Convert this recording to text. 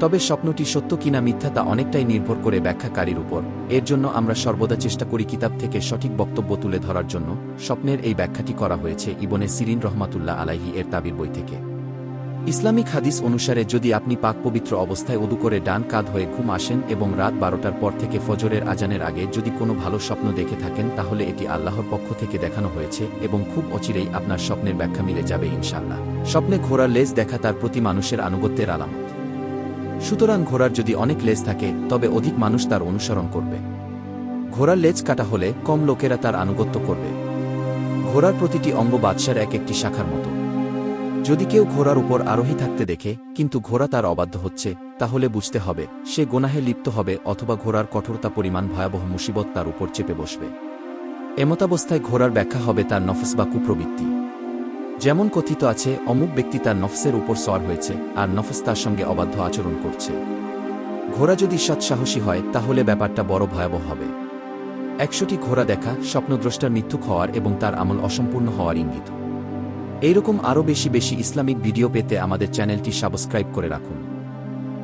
তবে স্বপ্নটি সত্য কিনা মিথ্যা তা অনেকটাই নির্ভর করে ব্যাখ্যাকারীর উপর। এর জন্য আমরা সর্বদা চেষ্টা করি কিতাব থেকে সঠিক বক্তব্য তুলে ধরার জন্য স্বপ্নের এই ব্যাখ্যাটি করা হয়েছে ইবনে সিরিন রহমাতুল্লাহ আলাহি এর তাবির বই থেকে। ইসলামিক হাদিস অনুসারে যদি আপনি পাক পবিত্র অবস্থায় অদু করে ডান কাঁধ হয়ে ঘুম আসেন এবং রাত বারোটার পর থেকে ফজরের আজানের আগে যদি কোনো ভালো স্বপ্ন দেখে থাকেন, তাহলে এটি আল্লাহর পক্ষ থেকে দেখানো হয়েছে এবং খুব অচিরেই আপনার স্বপ্নের ব্যাখ্যা মিলে যাবে ইনশাল্লাহ স্বপ্নে ঘোড়ার লেজ দেখা তার প্রতি মানুষের আনুগত্যের আলামত। সুতরাং ঘোড়ার যদি অনেক লেজ থাকে, তবে অধিক মানুষ তার অনুসরণ করবে। ঘোড়ার লেজ কাটা হলে কম লোকেরা তার আনুগত্য করবে। ঘোড়ার প্রতিটি অঙ্গ বাদশার এক একটি শাখার মতো। যদি কেউ ঘোড়ার উপর আরোহী থাকতে দেখে, কিন্তু ঘোড়া তার অবাধ্য হচ্ছে, তাহলে বুঝতে হবে, সে গোনাহে লিপ্ত হবে অথবা ঘোড়ার কঠোরতা পরিমাণ ভয়াবহ মুসিবত তার উপর চেপে বসবে। এমতাবস্থায় ঘোড়ার ব্যাখ্যা হবে তার নফস বা কুপ্রবৃত্তি। যেমন কথিত আছে, অমুক ব্যক্তি তার নফসের উপর সর হয়েছে, আর নফস তার সঙ্গে অবাধ্য আচরণ করছে। ঘোড়া যদি সৎসাহসী হয়, তাহলে ব্যাপারটা বড় ভয়াবহ হবে। একশোটি ঘোড়া দেখা, স্বপ্নদ্রষ্টার মৃত্যুক হওয়ার এবং তার আমল অসম্পূর্ণ হওয়ার ইঙ্গিত। এইরকম আরও বেশি বেশি ইসলামিক ভিডিও পেতে আমাদের চ্যানেলটি সাবস্ক্রাইব করে রাখুন।